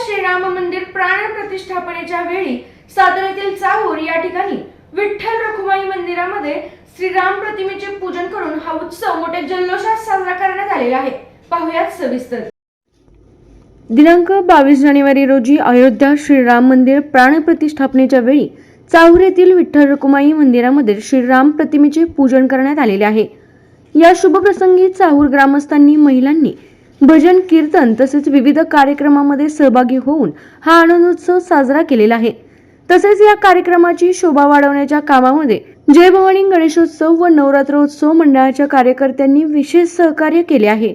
मंदिर प्राण प्रतिष्ठापनेच्या वेळी चाहूर या ठिकाणी विठ्ठल रखुमाई मंदिरामध्ये श्रीराम प्रतिमेचे पूजन करून हा उत्सव मोठ्या जल्लोषात साजरा करण्यात आलेला आहे. पाहुयात सविस्तर. दिनांक बावीस जानेवारी रोजी अयोध्या श्रीराम मंदिर प्राणप्रतिष्ठापनेच्या वेळी चाहूर येथील विठ्ठल रकुमाई मंदिरामध्ये श्रीराम प्रतिमेचे पूजन करण्यात आलेले आहे. या शुभप्रसंगी चाहूर ग्रामस्थांनी महिलांनी भजन कीर्तन तसेच विविध कार्यक्रमामध्ये सहभागी होऊन हा आनंदोत्सव साजरा केलेला आहे. तसेच या कार्यक्रमाची शोभा वाढवण्याच्या कामामध्ये जय भवानी गणेशोत्सव व नवरात्रोत्सव मंडळाच्या कार्यकर्त्यांनी विशेष सहकार्य केले आहे.